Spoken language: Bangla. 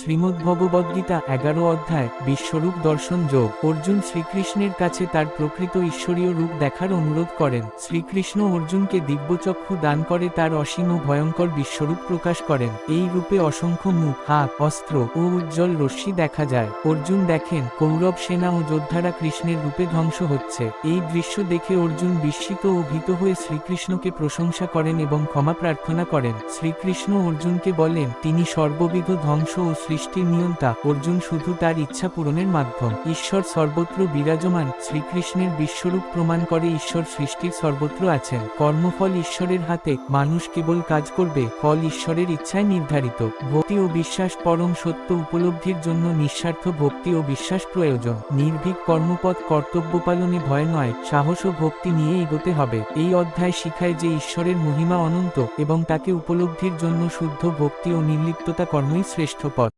শ্রীমদ্ভগবদ্গীতা এগারো অধ্যায়, বিশ্বরূপ দর্শন যোগ। অর্জুন শ্রীকৃষ্ণের কাছে তার প্রকৃত ঈশ্বরীয় রূপ দেখার অনুরোধ করেন। শ্রীকৃষ্ণ অর্জুনকে দিব্যচক্ষু দান করে তার অসীম ও ভয়ঙ্কর বিশ্বরূপ প্রকাশ করেন। এই রূপে অসংখ্য মুখ, হাত, অস্ত্র ও উজ্জ্বল রশ্মি দেখা যায়। অর্জুন দেখেন, কৌরব সেনা ও যোদ্ধারা কৃষ্ণের রূপে ধ্বংস হচ্ছে। এই দৃশ্য দেখে অর্জুন বিস্মিত ও ভীত হয়ে শ্রীকৃষ্ণকে প্রশংসা করেন এবং ক্ষমা প্রার্থনা করেন। শ্রীকৃষ্ণ অর্জুনকে বলেন, তিনি সর্ববিধ ধ্বংস ও সৃষ্টির নিয়ন্তা অর্জুন শুধু তার ইচ্ছা পূরণের মাধ্যম। ঈশ্বর সর্বত্র বিরাজমান, শ্রীকৃষ্ণের বিশ্বরূপ প্রমাণ করে ঈশ্বর সৃষ্টির সর্বত্র আছেন। কর্মফল ঈশ্বরের হাতে, মানুষ কেবল কাজ করবে, ফল ঈশ্বরের ইচ্ছায় নির্ধারিত। ভক্তি ও বিশ্বাস পরম সত্য উপলব্ধির জন্য নিঃস্বার্থ ভক্তি ও বিশ্বাস প্রয়োজন। নির্ভীক কর্মপথ কর্তব্য পালনে ভয় নয়, সাহস ও ভক্তি নিয়ে এগোতে হবে। এই অধ্যায় শিখায় যে ঈশ্বরের মহিমা অনন্ত এবং তাকে উপলব্ধির জন্য শুদ্ধ ভক্তি ও নির্লিপ্ততা কর্মই শ্রেষ্ঠ পথ।